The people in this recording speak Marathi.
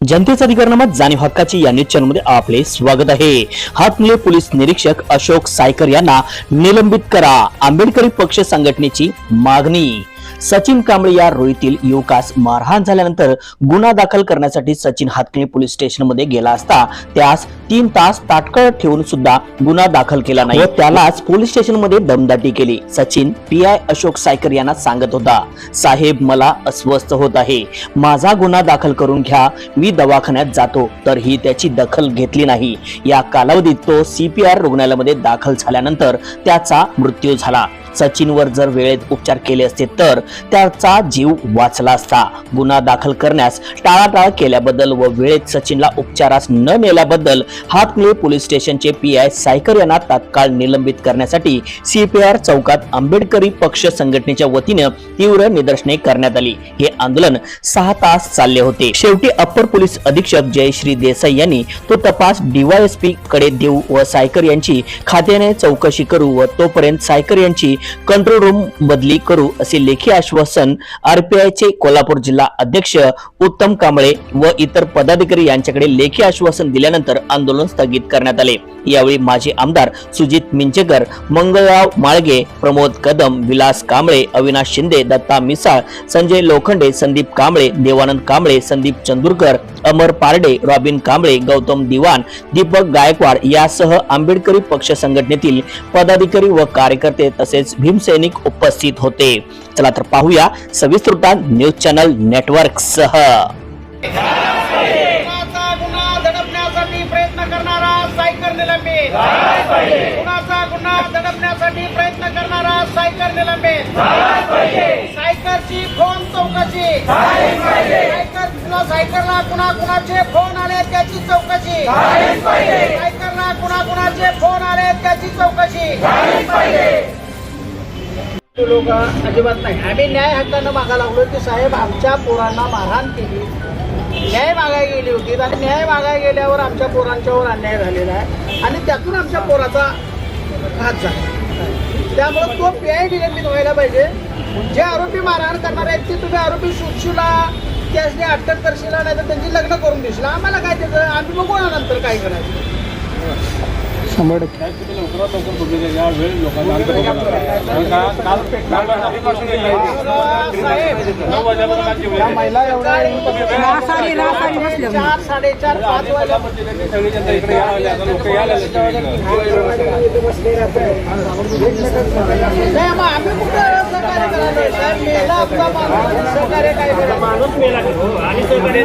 जनतेचा अधिकरणामध्ये जाणीव हक्काची या न्यूज चॅनलमध्ये आपले स्वागत आहे. हातमुले पोलीस निरीक्षक अशोक सायकर यांना निलंबित करा. आंबेडकरी पक्ष संघटनेची मागणी सचिन कांबळे या रोईतील युवकास मारहाण झाल्यानंतर गुन्हा दाखल करण्यासाठी सचिन हातकणे पोलीस स्टेशनमध्ये गेला असता त्यास तीन तास ताटकळत ठेवून सुद्धा गुन्हा दाखल केला नाही त्यालाच पोलीस स्टेशनमध्ये दमदाटी केली. सचिन पी आय अशोक सायकर यांना सांगत होता साहेब मला अस्वस्थ होत आहे. माझा गुन्हा दाखल करून घ्या. मी दवाखान्यात जातो. तर ही त्याची दखल घेतली नाही. या कालावधीत तो सीपीआर रुग्णालयामध्ये दाखल झाल्यानंतर त्याचा मृत्यू झाला. सचिनवर जर वेळेत उपचार केले असते तर त्याचा जीव वाचला असता. गुन्हा दाखल करण्यास टाळाटाळ केल्याबद्दल व वेळेत सचिनला उपचारास न नेल्याबद्दल हातमुळे पोलीस स्टेशनचे पी आय सायकर यांना तात्काळ निलंबित करण्यासाठी सीपीआर चौकात आंबेडकरी पक्ष संघटनेच्या वतीनं तीव्र निदर्शने करण्यात आली. हे आंदोलन सहा तास चालले होते. शेवटी अप्पर पोलीस अधीक्षक जयश्री देसाई यांनी तो तपास डीवायएसपी कडे देऊ व सायकर यांची खात्याने चौकशी करू व तोपर्यंत सायकर यांची कंट्रोल रूम बदली करू असे लेखी आश्वासन आरपीआय चे कोल्हापूर जिल्हा अध्यक्ष उत्तम कांबळे व इतर पदाधिकारी यांच्याकडे लेखी आश्वासन दिल्यानंतर आंदोलन स्थगित करण्यात आले. यावेळी माजी आमदार सुजित मिंचेकर मंगळराव माळगे प्रमोद कदम विलास कांबळे अविनाश शिंदे दत्ता मिसाळ संजय लोखंडे संदीप कांबळे देवानंद कांबळे संदीप चंदूरकर अमर पारडे रॉबिन कांबळे गौतम दिवान दीपक गायकवाड यासह आंबेडकरी पक्ष संघटनेतील पदाधिकारी व कार्यकर्ते तसेच भीमसैनिक उपस्थित होते. चला तर पाहूया सविस्तृता न्यूज चॅनल नेटवर्क सह निलंबित. कुणाचा गुन्हा दडपण्यासाठी प्रयत्न करणारा सायकर निलंबित. सायकरची फोन चौकशी. सायकरला सायकरला कुणा कुणाचे फोन आले त्याची चौकशी. सायकरला कुणा कुणाचे फोन आले त्याची चौकशी. लोक अजिबात नाही. आम्ही न्याय हक्कानं मागायला लागलो की साहेब आमच्या पोरांना मारहाण केली. न्याय मागायला गेली होती. आणि न्याय मागायला गेल्यावर आमच्या पोरांच्यावर अन्याय झालेला आहे. आणि त्यातून आमच्या पोराचा घात झाला. त्यामुळं तो पी आय निलंबित व्हायला पाहिजे. जे आरोपी मारहाण करणार आहेत ते तुम्ही आरोपी शोधशिला त्यासने अटक करशिला नाही तर त्यांची लग्न करून देशील. आम्हाला काय त्याचं? आम्ही बघू ना नंतर काय करायचं. शंभर चार साडेचार पाच आम्ही कुठं सहकार्य करायला साहेब मेला आपला माणूस सहकार्य काय करा माणूस मेला आणि सहकार्य